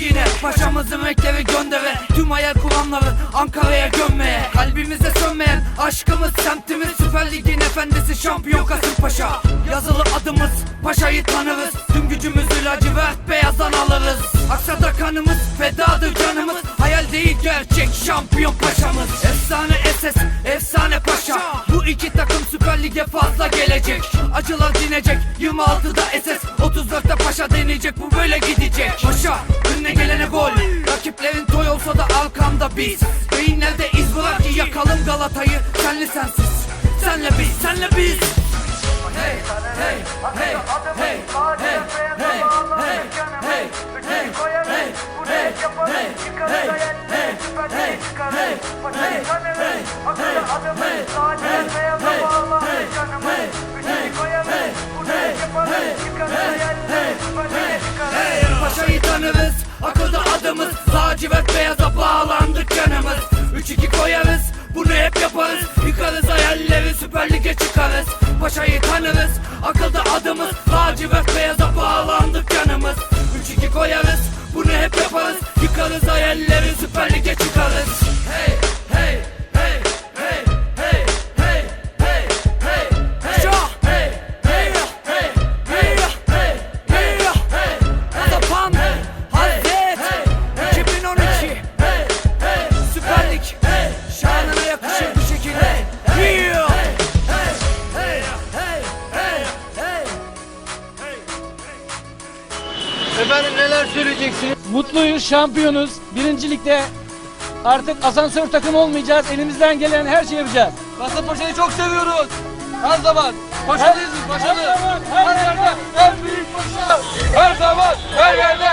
Yine paşamızın mektebi göndere. Tüm hayal kuranları Ankara'ya gömmeye. Kalbimize sönmeyen aşkımız semtimiz Süper Lig'in efendisi şampiyon Kasımpaşa Yazılı adımız paşayı tanırız. Tüm gücümüzü lacivert beyazdan alırız. Aksada kanımız fedadır canımız. Hayal değil gerçek şampiyon paşamız. Efsane SS efsane paşa. Bu iki takım Süper Lig'e fazla gelecek. Acılar dinecek 26'da SS 34'te paşa deneyecek. Bu böyle gidecek. Paşa önüne gelene gol. Rakiplerin toy olsa da arkamda biz. Beyinlerde iz bırak ki yakalım Galata'yı. Senli sensiz Senle biz senle biz Hey hey hey hey hey hey hey hey hey hey hey hey Paşayı tanırız Akılda adımız Lacivert beyaza bağlandık canımız çıkarız. Paşayı tanırız Akılda adımız. Lacivert beyaza bağlandık canımız. 3-2 koyarız Bunu hep yaparız. Yıkarız hayalleri Süper Efendim neler söyleyeceksiniz? Mutluyuz, şampiyonuz. Birincilikte artık asansör takım olmayacağız. Elimizden gelen her şeyi yapacağız. Kasımpaşa'yı çok seviyoruz. Her zaman. Paşalıyız biz, paşalı. Her zaman, Her her yerde en büyük paşa. Her zaman, her yerde